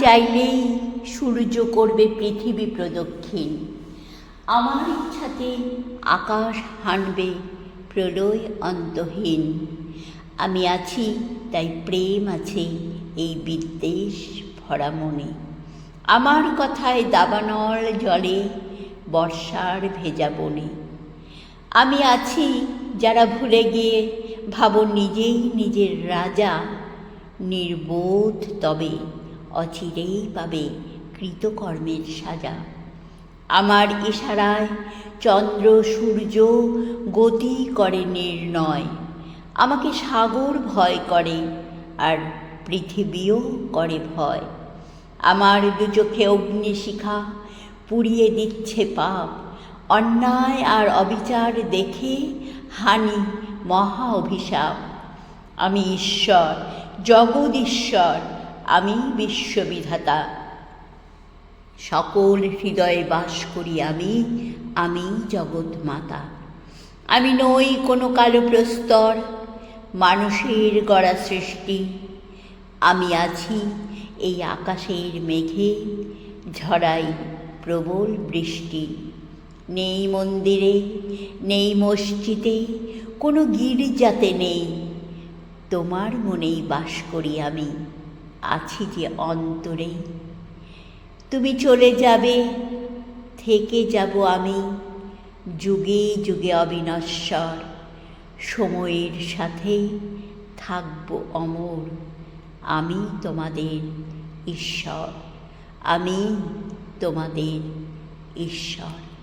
চাইলেই সূর্য করবে পৃথিবী প্রদক্ষিণ। আমার ইচ্ছাতে আকাশ হানবে প্রলয় অন্তহীন। আমি আছি, তাই প্রেম আছে এই বিদ্বেষ ভরা মনে আমার কথায় দাবানল জলে বর্ষার ভেজা বনে। আমি আছি, যারা ভুলে গিয়ে ভাবো নিজেই নিজের রাজা, নির্বোধ তবে। অচিরেই পাবে কৃতকর্মের সাজা। আমার ইশারায় চন্দ্র সূর্য গতি করে নির্ণয়। আমাকে সাগর ভয় করে আর পৃথিবীও করে ভয়। আমার দু চোখে অগ্নিশিখা পুড়িয়ে দিচ্ছে পাপ। অন্যায় আর অবিচার দেখে হানি মহা অভিশাপ। আমি ঈশ্বর, জগদীশ্বর আমি বিশ্ববিধাতা। সকল হৃদয়ে বাস করি আমি আমি জগৎ মাতা আমি নই কোনো কালো প্রস্তর, মানুষের গড়া সৃষ্টি। আমি আছি এই আকাশের মেঘে, ঝড়াই প্রবল বৃষ্টি। নেই মন্দিরে, নেই মসজিদে, কোনো গির্জাতে নেই। তোমার মনেই বাস করি আমি। আছি যে অন্তরে তুমি চলে যাবে, থেকে যাব আমি, যুগে যুগে অবিনশ্বর। সময়ের সাথে থাকব অমর, আমি তোমাদের ঈশ্বর, আমি তোমাদের ঈশ্বর।